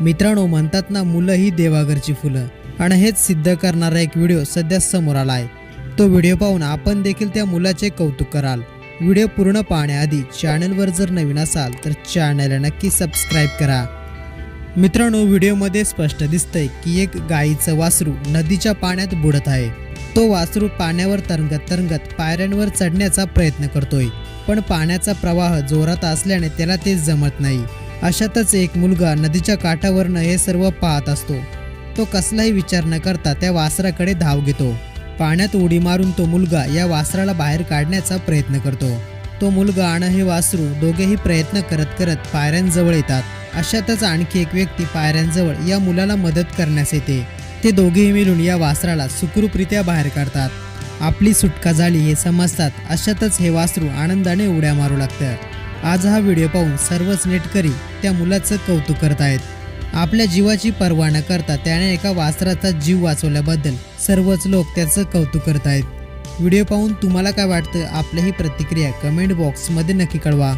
मित्रांनो म्हणतात ना मुलं ही देवाघरची फुलं. आणि हेच सिद्ध करणारा एक व्हिडिओ सध्या समोर आला आहे. तो व्हिडिओ पाहून आपण देखील त्या मुलाचे कौतुक कराल. व्हिडिओ पूर्ण पाहण्याआधी चॅनलवर जर नवीन असाल तर चॅनलला नक्की सबस्क्राईब करा. मित्रांनो व्हिडिओमध्ये स्पष्ट दिसतंय की एक गाईचं वासरू नदीच्या पाण्यात बुडत आहे. तो वासरू पाण्यावर तरंगत तरंगत पायऱ्यांवर चढण्याचा प्रयत्न करतोय. पण पाण्याचा प्रवाह जोरात असल्याने त्याला ते जमत नाही. अशातच एक मुलगा नदीच्या काठावरनं हे सर्व पाहत असतो. तो कसलाही विचार न करता त्या वासराकडे धाव घेतो. पाण्यात उडी मारून तो मुलगा या वासराला बाहेर काढण्याचा प्रयत्न करतो. तो मुलगा आणि हे वासरू दोघेही प्रयत्न करत करत पायऱ्यांजवळ येतात. अशातच आणखी एक व्यक्ती पायऱ्यांजवळ या मुलाला मदत करण्यास येते. ते दोघेही मिळून या वासराला सुखरूपरित्या बाहेर काढतात. आपली सुटका झाली हे समजतात. अशातच हे वासरू आनंदाने उड्या मारू लागतं आज हा व्हिडिओ पाहून सर्वच नेटकरी त्या मुलाचं कौतुक करत आहेत आपल्या जीवाची पर्वा न करता त्याने एका वासराचा जीव वाचवल्याबद्दल सर्वच लोक त्याचं कौतुक करत आहेत व्हिडिओ पाहून तुम्हाला काय वाटतं? आपल्याही प्रतिक्रिया कमेंट बॉक्समध्ये नक्की कळवा.